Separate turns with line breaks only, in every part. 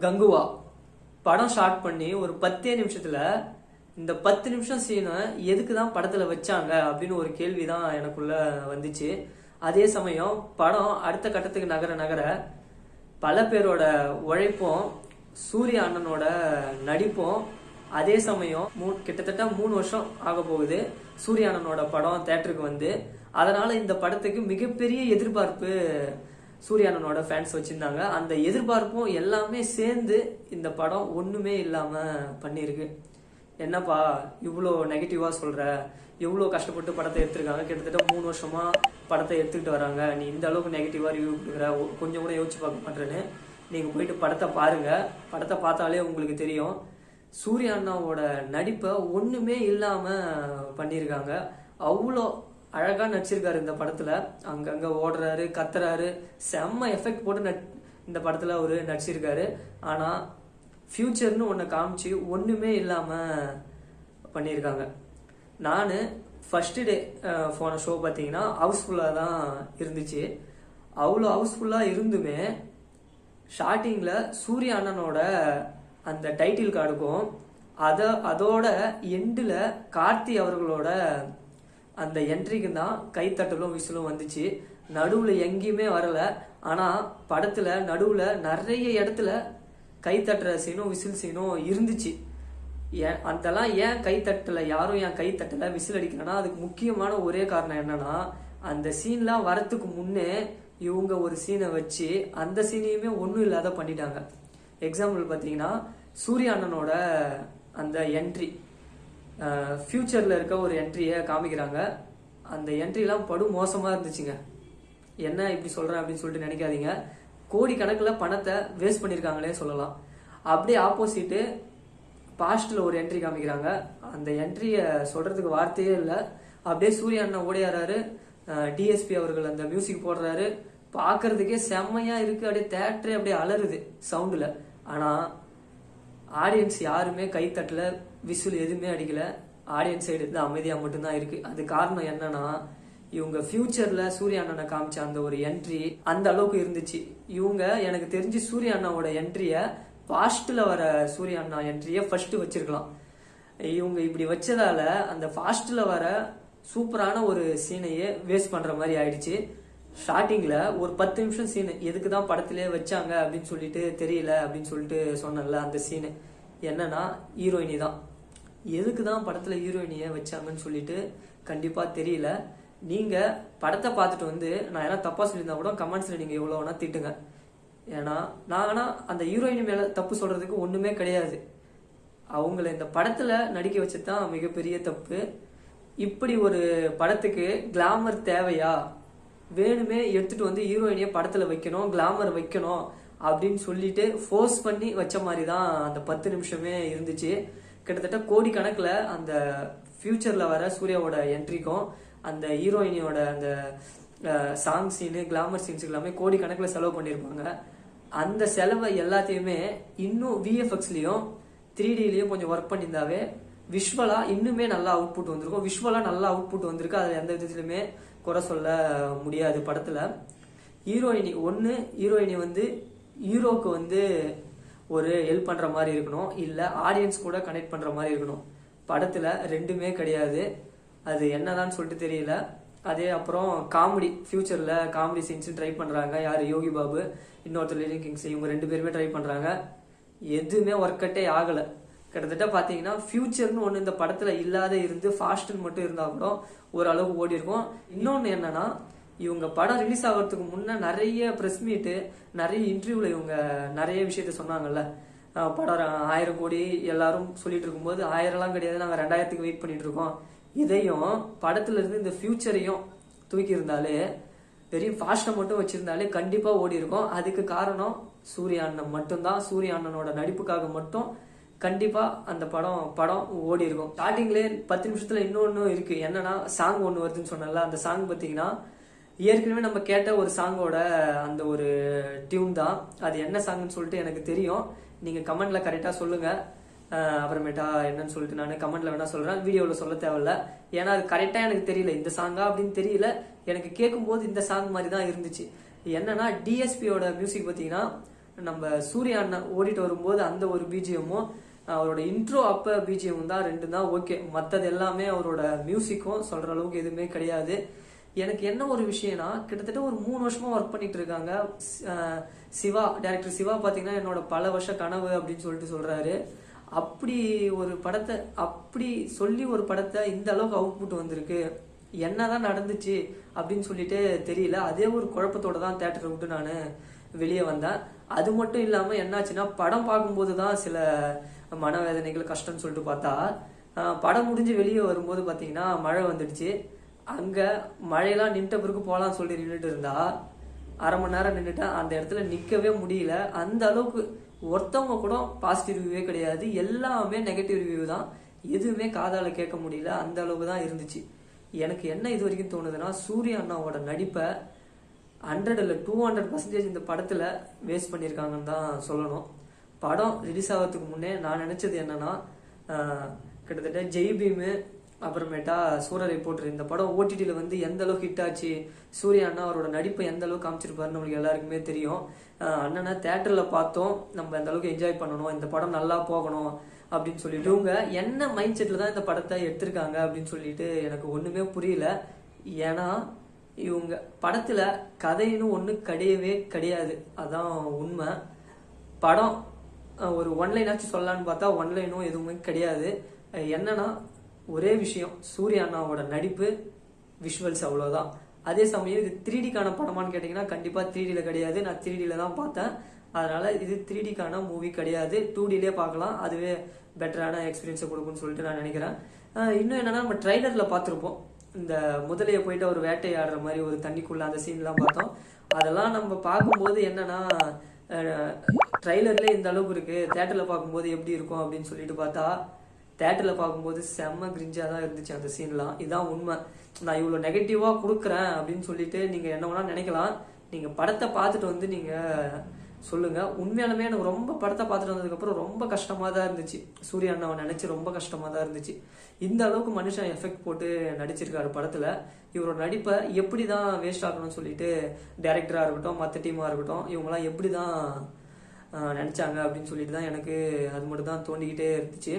கங்குவா. படம் ஸ்டார்ட் பண்ணி ஒரு பத்தே நிமிஷத்துல இந்த பத்து நிமிஷம் சீனை எதுக்கு தான் படத்துல வச்சாங்க அப்படின்னு ஒரு கேள்வி தான் எனக்குள்ள வந்துச்சு. அதே சமயம் படம் அடுத்த கட்டத்துக்கு நகர நகர பல பேரோட உழைப்பும் சூரிய அண்ணனோட நடிப்பும் அதே சமயம் மூ- கிட்டத்தட்ட மூணு வருஷம் ஆக போகுது சூரிய அண்ணனோட படம் தேட்டருக்கு வந்து. அதனால இந்த படத்துக்கு மிகப்பெரிய எதிர்பார்ப்பு சூர்யானனோட அண்ணனோட ஃபேன்ஸ் வச்சுருந்தாங்க. அந்த எதிர்பார்ப்பும் எல்லாமே சேர்ந்து இந்த படம் ஒன்றுமே இல்லாமல் பண்ணியிருக்கு. என்னப்பா இவ்வளோ நெகட்டிவாக சொல்கிற இவ்வளோ கஷ்டப்பட்டு படத்தை எடுத்திருக்காங்க? கிட்டத்தட்ட மூணு வருஷமாக படத்தை எடுத்துக்கிட்டு வராங்க. நீ இந்த அளவுக்கு நெகட்டிவாக ரிவ்யூ கொடுக்குற? கொஞ்சம் கூட யோசிச்சு பார்க்க மாட்டேன்னு. நீங்கள் போயிட்டு படத்தை பாருங்கள் படத்தை பார்த்தாலே உங்களுக்கு தெரியும். சூர்யா அண்ணாவோட நடிப்பை ஒன்றுமே இல்லாமல் பண்ணியிருக்காங்க. அவ்வளோ அழகா நடிச்சிருக்காரு இந்த படத்துல. அங்கங்க ஓடுறாரு கத்துறாரு. செம்ம எஃபெக்ட் போட்டு நட்- இந்த படத்துல அவரு நடிச்சிருக்காரு. ஆனா ஃபியூச்சர்னு ஒன்று காமிச்சு ஒண்ணுமே இல்லாம பண்ணியிருக்காங்க நான் ஃபர்ஸ்ட் டே போன ஷோ பார்த்தீங்கன்னா ஹவுஸ்ஃபுல்லாக தான் இருந்துச்சு. அவ்வளோ ஹவுஸ்ஃபுல்லாக இருந்துமே ஸ்டார்டிங்கில் சூரிய அண்ணனோட அந்த டைட்டில் கார்டுக்கும் அதை அதோட எண்டில் கார்த்தி அவர்களோட அந்த என்ட்ரிக்கு தான் கைத்தட்டலும் விசிலும் வந்துச்சு. நடுவில் எங்கேயுமே வரல. ஆனால் படத்தில் நடுவில் நிறைய இடத்துல கைத்தட்டுற சீனும் விசில் சீனும் இருந்துச்சு. ஏன் அதெல்லாம் ஏன் கை தட்டல யாரும் ஏன் கை தட்டல விசில் அடிக்கலன்னா அதுக்கு முக்கியமான ஒரே காரணம் என்னன்னா அந்த சீன்லாம் வரத்துக்கு முன்னே இவங்க ஒரு சீனை வச்சு அந்த சீனையுமே ஒன்றும் இல்லாத பண்ணிட்டாங்க. எக்ஸாம்பிள் பார்த்தீங்கன்னா சூரிய அண்ணனோட அந்த என்ட்ரி ஃப்யூச்சரில் இருக்க ஒரு என்ட்ரியை காமிக்கிறாங்க. அந்த என்ட்ரிலாம் படு மோசமாக இருந்துச்சுங்க. என்ன இப்படி சொல்கிறேன் அப்படின்னு சொல்லிட்டு நினைக்காதீங்க. கோடி கணக்கில் பணத்தை வேஸ்ட் பண்ணியிருக்காங்களே சொல்லலாம். அப்படியே ஆப்போசிட்டு பாஸ்டில் ஒரு என்ட்ரி காமிக்கிறாங்க. அந்த என்ட்ரியை சொல்கிறதுக்கு வார்த்தையே இல்லை. அப்படியே சூரிய அண்ணன் ஓடையாறாரு டிஎஸ்பி அவர்கள் அந்த மியூசிக் போடுறாரு. பார்க்கறதுக்கே செம்மையாக இருக்குது அப்படியே தேட்டரே அப்படியே அலறுது சவுண்டில் ஆனால் ஆடியன்ஸ் யாருமே கை தட்டல விசில் எதுவுமே அடிக்கல. ஆடியன்ஸ் சைடு இருந்து அமைதியா மட்டும்தான் இருக்கு. அது காரணம் என்னன்னா இவங்க ஃபியூச்சர்ல சூரிய அண்ணனை காமிச்ச அந்த ஒரு என்ட்ரி அந்த அளவுக்கு இருந்துச்சு. இவங்க எனக்கு தெரிஞ்சு சூரிய அண்ணாவோட என்ட்ரிய பாஸ்ட்ல வர சூரிய அண்ணா என்ட்ரிய ஃபர்ஸ்ட் வச்சிருக்கலாம். இவங்க இப்படி வச்சதால அந்த ஃபாஸ்ட்ல வர சூப்பரான ஒரு சீனையே வேஸ்ட் பண்ற மாதிரி ஆயிடுச்சு. ஸ்டார்டிங்கில் ஒரு பத்து நிமிஷம் சீனு எதுக்கு தான் படத்திலே வச்சாங்க அப்படின்னு சொல்லிட்டு தெரியல அப்படின்னு சொல்லிட்டு சொன்னல அந்த சீனு என்னன்னா ஹீரோயினி தான். எதுக்கு தான் படத்தில் ஹீரோயினியை வச்சாங்கன்னு சொல்லிட்டு கண்டிப்பாக தெரியல. நீங்கள் படத்தை பார்த்துட்டு வந்து நான் ஏன்னா தப்பாக சொல்லியிருந்தா கூட கமெண்ட்ஸில் நீங்கள் எவ்வளோ வேணால் திட்டுங்க. ஏன்னா நான் ஆனால் அந்த ஹீரோயினி மேலே தப்பு சொல்கிறதுக்கு ஒன்றுமே கிடையாது. அவங்கள இந்த படத்தில் நடிக்க வச்சது தான் மிகப்பெரிய தப்பு. இப்படி ஒரு படத்துக்கு கிளாமர் தேவையா? வேணுமே எடுத்துட்டு வந்து ஹீரோயினிய படத்துல வைக்கணும் கிளாமர் வைக்கணும் அப்படின்னு சொல்லிட்டு ஃபோர்ஸ் பண்ணி வச்ச மாதிரி தான் அந்த பத்து நிமிஷமே இருந்துச்சு. கிட்டத்தட்ட கோடி அந்த ஃபியூச்சரில் வர சூர்யாவோட என்ட்ரிக்கும் அந்த ஹீரோயினியோட அந்த சாங் சீனு கிளாமர் சீன்ஸ் எல்லாமே கோடி செலவு பண்ணியிருப்பாங்க அந்த செலவை எல்லாத்தையுமே இன்னும் விஎஃப்எக்ஸ்லேயும் த்ரீ டிலையும் கொஞ்சம் ஒர்க் பண்ணியிருந்தாவே விஷ்வலா இன்னுமே நல்லா அவுட்புட் வந்திருக்கும். விஷ்வலா நல்லா அவுட்புட் வந்திருக்கு. அது எந்த விதத்துலையுமே குறை சொல்ல முடியாது படத்தில். ஹீரோயினி ஒன்று ஹீரோயினி வந்து ஹீரோக்கு வந்து ஒரு ஹெல்ப் பண்ணுற மாதிரி இருக்கணும். இல்லை ஆடியன்ஸ் கூட கனெக்ட் பண்ணுற மாதிரி இருக்கணும். படத்தில் ரெண்டுமே கிடையாது. அது என்னதான்னு சொல்லிட்டு தெரியல. அதே அப்புறம் காமெடி ஃப்யூச்சரில் காமெடி சீன்ஸும் ட்ரை பண்ணுறாங்க யார்? யோகி பாபு இன்னொருத்தர் லிவிங் கிங்ஸ் இவங்க ரெண்டு பேருமே ட்ரை பண்ணுறாங்க எதுவுமே ஒர்க் அவுட்டே ஆகலை. கிட்டத்தட்ட பார்த்தீங்கன்னா ஃபியூச்சர்னு ஒன்று இந்த படத்தில் இல்லாத இருந்து ஃபாஸ்ட்னு மட்டும் இருந்தால் கூட ஓரளவுக்கு ஓடி இருக்கும். இன்னொன்று என்னன்னா இவங்க படம் ரிலீஸ் ஆகிறதுக்கு முன்னே நிறைய ப்ரெஸ் மீட்டு நிறைய இன்டர்வியூவில் இவங்க நிறைய விஷயத்த சொன்னாங்கல்ல. படம் ஆயிரம் கோடி எல்லாரும் சொல்லிட்டு இருக்கும்போது ஆயிரம்லாம் கிடையாது நாங்கள் ரெண்டாயிரத்துக்கு வெயிட் பண்ணிட்டு இருக்கோம். இதையும் படத்துல இருந்து இந்த ஃபியூச்சரையும் தூக்கி இருந்தாலே வெறும் ஃபாஸ்ட்டை மட்டும் வச்சிருந்தாலே கண்டிப்பாக ஓடி இருக்கும். அதுக்கு காரணம் சூரிய அண்ணன் மட்டும்தான். சூரிய அண்ணனோட நடிப்புக்காக மட்டும் கண்டிப்பாக அந்த படம் படம் ஓடி இருக்கும். ஸ்டார்டிங்லேயே பத்து நிமிஷத்தில் இன்னொன்று இருக்குது என்னன்னா சாங் ஒன்று வருதுன்னு சொன்னல அந்த சாங் பார்த்தீங்கன்னா ஏற்கனவே நம்ம கேட்ட ஒரு சாங்கோட அந்த ஒரு டியூன் தான். அது என்ன சாங்னு சொல்லிட்டு எனக்கு தெரியும். நீங்கள் கமெண்டில் கரெக்டாக சொல்லுங்கள் அப்புறமேட்டா என்னன்னு சொல்லிட்டு நான் கமெண்ட்ல வேணா சொல்றேன். வீடியோவில் சொல்ல தேவையில்ல. ஏன்னா அது கரெக்டாக எனக்கு தெரியல. இந்த சாங்கா அப்படின்னு தெரியல. எனக்கு கேட்கும்போது இந்த சாங் மாதிரி தான் இருந்துச்சு. என்னன்னா டிஎஸ்பியோட மியூசிக் பார்த்தீங்கன்னா நம்ம சூர்யா அண்ணன் ஓடிட்டு வரும்போது அந்த ஒரு பிஜிஎம்மும் அவரோட இன்ட்ரோ அப்ப பிஜிஎம் தான் ரெண்டு தான் ஓகே மற்றது எல்லாமே அவரோட மியூசிக்கும் சொல்ற அளவுக்கு எதுவுமே கிடையாது. எனக்கு என்ன ஒரு விஷயம்னா கிட்டத்தட்ட ஒரு மூணு வருஷமா ஒர்க் பண்ணிட்டு இருக்காங்க. ஸ்- சிவா டைரக்டர் சிவா பாத்தீங்கன்னா என்னோட பல வருஷ கனவு அப்படின்னு சொல்லிட்டு சொல்றாரு. அப்படி ஒரு படத்தை அப்படி சொல்லி ஒரு படத்தை இந்த அளவுக்கு அவுட்புட் வந்திருக்கு. என்னதான் நடந்துச்சு அப்படின்னு சொல்லிட்டு தெரியல. அதே ஒரு குழப்பத்தோட தான் தேட்டரை விட்டு நான் வெளியே வந்தேன். அது மட்டும் இல்லாமல் என்னாச்சுன்னா படம் பார்க்கும்போது தான் சில மனவேதனைகள் கஷ்டம்னு சொல்லிட்டு பார்த்தா படம் முடிஞ்சு வெளியே வரும்போது பார்த்தீங்கன்னா மழை வந்துடுச்சு. அங்கே மழையெல்லாம் நின்ற பிறகு போகலாம்னு சொல்லி நின்றுட்டு இருந்தா அரை மணி நேரம் நின்றுட்டேன் அந்த இடத்துல நிற்கவே முடியல. அந்த அளவுக்கு ஒருத்தவங்க கூட பாசிட்டிவ் ரிவ்யூவே கிடையாது. எல்லாமே நெகட்டிவ் ரிவ்யூ தான். எதுவுமே காதால் கேட்க முடியல. அந்த அளவுக்கு தான் இருந்துச்சு. எனக்கு என்ன இது வரைக்கும் தோணுதுன்னா சூர்யா அண்ணாவோட நடிப்பை ஹண்ட்ரட் இல்லை டூ ஹண்ட்ரட் பர்சன்டேஜ் இந்த படத்தில் வேஸ்ட் பண்ணியிருக்காங்கன்னு தான் சொல்லணும். படம் ரிலீஸ் ஆகிறதுக்கு முன்னே நான் நினச்சது என்னன்னா கிட்டத்தட்ட ஜெய் பீமு அப்புறமேட்டா சூர ரிப்போர்ட்ரு இந்த படம் ஓடிடியில் வந்து எந்த அளவுக்கு ஹிட் ஆச்சு சூர்யா அண்ணா அவரோட நடிப்பை எந்த அளவுக்கு காமிச்சிருப்பாருன்னு நம்மளுக்கு எல்லாருக்குமே தெரியும். அண்ணனை தேட்டரில் பார்த்தோம் நம்ம எந்த அளவுக்கு என்ஜாய் பண்ணணும் இந்த படம் நல்லா போகணும் அப்படின்னு சொல்லிட்டு. இவங்க என்ன மைண்ட் செட்டில் தான் இந்த படத்தை எடுத்திருக்காங்க அப்படின்னு சொல்லிட்டு எனக்கு ஒன்றுமே புரியல. ஏன்னா இவங்க படத்தில் கதைன்னு ஒன்று கிடையவே கிடையாது. அதான் உண்மை. படம் ஒரு ஒன்லைனாச்சும் சொல்லலான்னு பார்த்தா ஒன்லைனும் எதுவுமே கிடையாது. என்னன்னா ஒரே விஷயம் சூர்யா அண்ணாவோட நடிப்பு விஷுவல்ஸ் அவ்வளோதான் அதே சமயம் இது த்ரீடிக்கான படமானு படமான்னு கேட்டிங்கன்னா கண்டிப்பாக த்ரீடியில் கிடையாது. நான் த்ரீடியில் தான் பார்த்தேன். அதனால் இது த்ரீடிக்கான மூவி கிடையாது. டூ டிலே பார்க்கலாம். அதுவே பெட்டரான எக்ஸ்பீரியன்ஸை கொடுக்கும்னு சொல்லிட்டு நான் நினைக்கிறேன். இன்னும் என்னென்னா நம்ம ட்ரைலரில் பார்த்துருப்போம். இந்த முதலையை போயிட்டு ஒரு வேட்டையாடுற மாதிரி ஒரு தண்ணிக்குள்ள அந்த சீன்லாம் பார்த்தோம். அதெல்லாம் நம்ம பார்க்கும்போது என்னன்னா ட்ரைலர்ல இந்த அளவுக்கு இருக்கு. தேட்டர்ல பார்க்கும்போது எப்படி இருக்கும் அப்படின்னு சொல்லிட்டு பார்த்தா தேட்டர்ல பார்க்கும்போது செம்ம கிரிஞ்சா தான் இருந்துச்சு அந்த சீன்லாம் இதுதான் உண்மை. நான் இவ்வளவு நெகட்டிவா கொடுக்குறேன் அப்படின்னு சொல்லிட்டு நீங்க என்ன வேணா நினைக்கலாம். நீங்க படத்தை பார்த்துட்டு வந்து நீங்க சொல்லுங்க. உண்மையாலுமே எனக்கு ரொம்ப படத்தை பார்த்துட்டு வந்ததுக்கப்புறம் ரொம்ப கஷ்டமாக தான் இருந்துச்சு. சூரிய அண்ணாவை நினச்சி ரொம்ப கஷ்டமாக தான் இருந்துச்சு. இந்த அளவுக்கு மனுஷன் எஃபெக்ட் போட்டு நடிச்சிருக்காரு படத்தில். இவரோட நடிப்பை எப்படி தான் வேஸ்ட் ஆகணும்னு சொல்லிட்டு டேரக்டராக இருக்கட்டும் மற்ற டீமாக இருக்கட்டும் இவங்களாம் எப்படி தான் நினச்சாங்க அப்படின்னு சொல்லிட்டு தான் எனக்கு அது மட்டும் தான் தோண்டிக்கிட்டே இருந்துச்சு.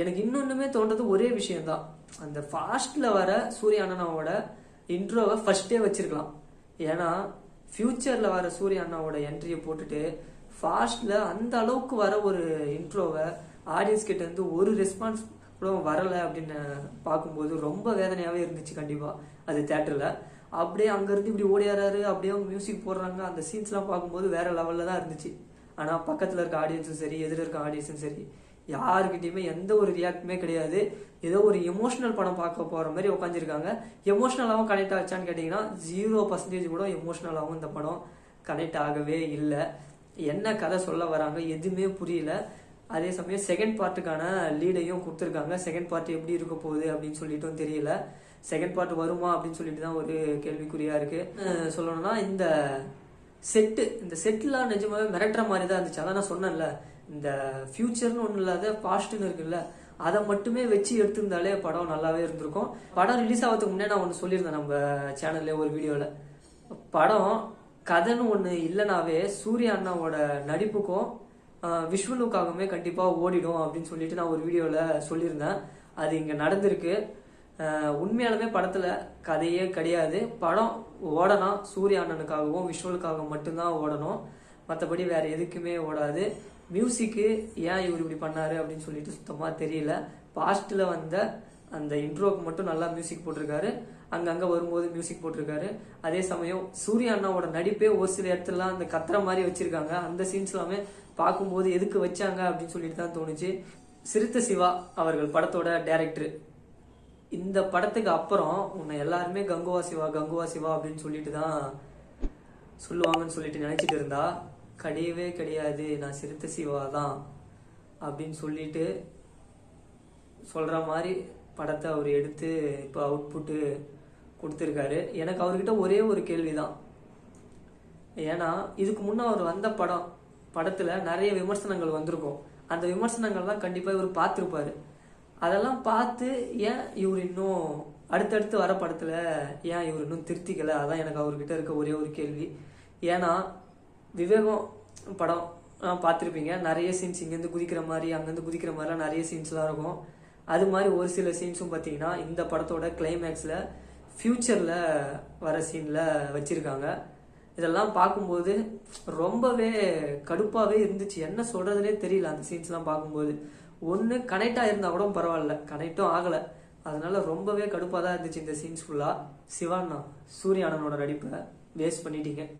எனக்கு இன்னொன்னுமே தோன்றது ஒரே விஷயம்தான் அந்த ஃபாஸ்ட்டில் வர சூரிய அண்ணனாவோட இன்ட்ரோவை ஃபஸ்ட்டே வச்சிருக்கலாம். ஏன்னா ஃப்யூச்சரில் வர சூரிய அண்ணாவோட என்ட்ரியை போட்டுட்டு ஃபாஸ்டில் அந்த அளவுக்கு வர ஒரு இன்ட்ரோவை ஆடியன்ஸ் கிட்ட இருந்து ஒரு ரெஸ்பான்ஸ் கூட வரலை அப்படின்னு பார்க்கும்போது ரொம்ப வேதனையாகவே இருந்துச்சு கண்டிப்பாக அது தேட்டரில் அப்படியே அங்கேருந்து இப்படி ஓடியாராரு அப்படியே அவங்க மியூசிக் போடுறாங்க அந்த சீன்ஸ்லாம் பார்க்கும்போது வேற லெவலில் தான் இருந்துச்சு. ஆனால் பக்கத்தில் இருக்க ஆடியன்ஸும் சரி எதிர இருக்க ஆடியன்ஸும் சரி யாருக்கிட்டையுமே எந்த ஒரு ரியாக்டுமே கிடையாது. ஏதோ ஒரு எமோஷனல் படம் பார்க்க போகிற மாதிரி உட்காந்துருக்காங்க எமோஷ்னலாகவும் கனெக்ட் ஆச்சான்னு கேட்டிங்கன்னா ஜீரோ பர்சன்டேஜ் கூட எமோஷ்னலாகவும் இந்த படம் கனெக்ட் ஆகவே இல்லை. என்ன கதை சொல்ல வராங்க எதுவுமே புரியல. அதே சமயம் செகண்ட் பார்ட்டுக்கான லீடையும் கொடுத்துருக்காங்க. செகண்ட் பார்ட் எப்படி இருக்க போகுது அப்படின்னு சொல்லிட்டும் தெரியல. செகண்ட் பார்ட் வருமா அப்படின்னு சொல்லிட்டு தான் ஒரு கேள்விக்குறியா இருக்கு. சொல்லணும்னா இந்த செட்டு இந்த செட்டெலாம் நிஜமாவே மிரட்டுற மாதிரி தான் இருந்துச்சு. அதான் நான் சொன்னேன்ல இந்த ஃபியூச்சர்னு ஒன்றும் இல்லாத பாஸ்ட்னு இருக்குல்ல அதை மட்டுமே வச்சு எடுத்திருந்தாலே படம் நல்லாவே இருந்திருக்கும். படம் ரிலீஸ் ஆகிறதுக்கு முன்னே நான் ஒன்று சொல்லியிருந்தேன் நம்ம சேனல்ல ஒரு வீடியோவில் படம் கதைன்னு ஒன்று இல்லைனாவே சூர்யா அண்ணாவோட நடிப்புக்கும் விஷுவலுக்காகவுமே கண்டிப்பாக ஓடிடும் அப்படின்னு சொல்லிட்டு நான் ஒரு வீடியோவில் சொல்லியிருந்தேன். அது இங்கே நடந்திருக்கு. உண்மையாலுமே படத்துல கதையே கிடையாது. படம் ஓடணும் சூர்யா அண்ணனுக்காகவும் விஷுவலுக்காக மட்டும்தான் ஓடணும். மற்றபடி வேற எதுக்குமே ஓடாது. மியூசிக்கு ஏன் இவர் இப்படி பண்ணாரு அப்படின்னு சொல்லிட்டு சுத்தமாக தெரியல. பாஸ்ட்ல வந்த அந்த இன்ட்ரோக்கு மட்டும் நல்லா மியூசிக் போட்டிருக்காரு. அங்கங்கே வரும்போது மியூசிக் போட்டிருக்காரு. அதே சமயம் சூர்யா அண்ணாவோட நடிப்பே ஒரு சில இடத்துலலாம் அந்த கத்துற மாதிரி வச்சிருக்காங்க. அந்த சீன்ஸ் எல்லாமே பார்க்கும்போது எதுக்கு வச்சாங்க அப்படின்னு சொல்லிட்டு தான் தோணுச்சு. சிறுத்த சிவா அவர்கள் படத்தோட டேரக்டர் இந்த படத்துக்கு அப்புறம் உன்னை எல்லாருமே கங்குவா சிவா கங்குவா சிவா அப்படின்னு சொல்லிட்டு தான் சொல்லுவாங்கன்னு சொல்லிட்டு நினைச்சிட்டு இருந்தா கிடையவே கிடையாது நான் சிறுத்தை சிவா தான் அப்படின்னு சொல்லிட்டு சொல்கிற மாதிரி படத்தை அவர் எடுத்து இப்போ அவுட்புட்டு கொடுத்துருக்காரு. எனக்கு அவர்கிட்ட ஒரே ஒரு கேள்விதான். ஏன்னா இதுக்கு முன்னே அவர் வந்த படம் படத்தில் நிறைய விமர்சனங்கள் வந்திருக்கும். அந்த விமர்சனங்கள்லாம் கண்டிப்பாக இவர் பார்த்துருப்பாரு. அதெல்லாம் பார்த்து ஏன் இவர் இன்னும் அடுத்தடுத்து வர படத்தில் ஏன் இவர் இன்னும் திருத்திக்கலை? அதான் எனக்கு அவர்கிட்ட இருக்க ஒரே ஒரு கேள்வி. ஏன்னா விவேகம் படம் பார்த்துருப்பீங்க. நிறைய சீன்ஸ் இங்கேருந்து குதிக்கிற மாதிரி அங்கேருந்து குதிக்கிற மாதிரிலாம் நிறைய சீன்ஸ்லாம் இருக்கும். அது மாதிரி ஒரு சில சீன்ஸும் பார்த்தீங்கன்னா இந்த படத்தோட கிளைமேக்ஸில் ஃப்யூச்சரில் வர சீனில் வச்சுருக்காங்க. இதெல்லாம் பார்க்கும்போது ரொம்பவே கடுப்பாகவே இருந்துச்சு. என்ன சொல்கிறதுனே தெரியல அந்த சீன்ஸ்லாம் பார்க்கும்போது. ஒன்று கனெக்டாக இருந்தால் கூட பரவாயில்ல. கனெக்டும் ஆகலை. அதனால ரொம்பவே கடுப்பாக தான் இருந்துச்சு இந்த சீன்ஸ் ஃபுல்லாக சிவானா சூர்யானனோட நடிப்பை வேஸ்ட் பண்ணிட்டீங்க.